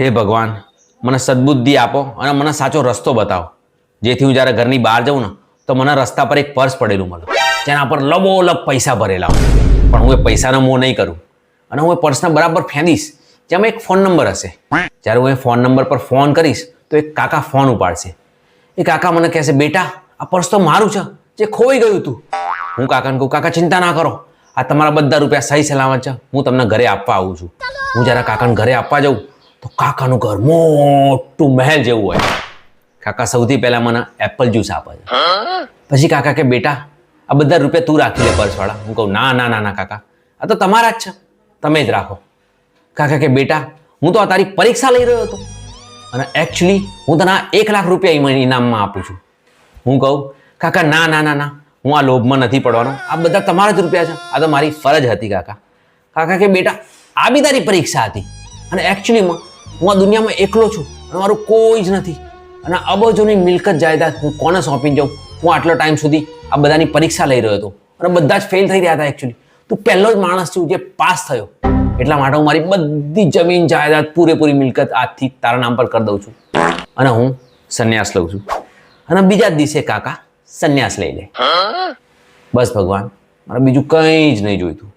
હે ભગવાન, મને સદબુદ્ધિ આપો અને મને સાચો રસ્તો બતાવો. જેથી હું જ્યારે ઘરની બહાર જાઉં ને, તો મને રસ્તા પર એક પર્સ પડેલું મળે. જેના પર લબોલબ પૈસા ભરેલા હોય. પણ હું એ પૈસાનો મોં નહીં કરું. અને હું એ પર્સને બરાબર ફેંદીશ. જેમાં એક ફોન નંબર હશે. જ્યારે હું એ ફોન નંબર પર ફોન કરીશ, તો એક કાકા ફોન ઉપાડશે. એ કાકા મને કહેશે, બેટા, આ પર્સ તો મારું છે, જે ખોઈ ગયું હતું હું કાકાને કહું, કાકા, ચિંતા ના કરો. આ તમારા બધા રૂપિયા સહી સલામત છે. હું તમને ઘરે આપવા આવું છું. હું જ્યારે કાકાને ઘરે આપવા જાઉં તો કાકાનું ઘર મોટું મહેલ જેવું હોય. કાકા સૌથી પહેલા મને એપલ જ્યુસ આપે છે. પછી કાકા કે, બેટા, આ બધા રૂપિયા તું રાખી લે પર્સવાળા હું કહું, ના ના ના ના, કાકા. આ તો તમારા જ છે. તમે જ રાખો. કાકા કે, બેટા, હું તો આ તારી પરીક્ષા લઈ રહ્યો હતો. અને એકચ્યુઅલી હું તને એક લાખ રૂપિયા ઇનામમાં આપું છું. હું કહું, કાકા, ના ના ના ના. હું આ લોભમાં નથી પડવાનો. આ બધા તમારા જ રૂપિયા છે. આ તો મારી ફરજ હતી, કાકા. કાકા કે, બેટા, આ બી તારી પરીક્ષા હતી. અને એકચ્યુઅલીમાં હું આ દુનિયામાં એકલો છું અને મારું કોઈ જ નથી. અને અબજોની મિલકત જાયદાદ હું કોને સોંપી જાઉં? હું આટલો ટાઈમ સુધી આ બધાની પરીક્ષા લઈ રહ્યો હતો. અને બધા જ ફેલ થઈ રહ્યા હતા એકચ્યુઅલી તું પહેલો જ માણસ છું જે પાસ થયો. એટલા માટે હું મારી બધી જમીન, જાયદાદ, પૂરેપૂરી મિલકત આજથી તારા નામ પર કરી દઉં છું. અને હું સંન્યાસ લઉં છું. અને બીજા દિવસે કાકા સંન્યાસ લઈ લે. બસ ભગવાન, મારે બીજું કંઈ જ નહીં જોઈતું.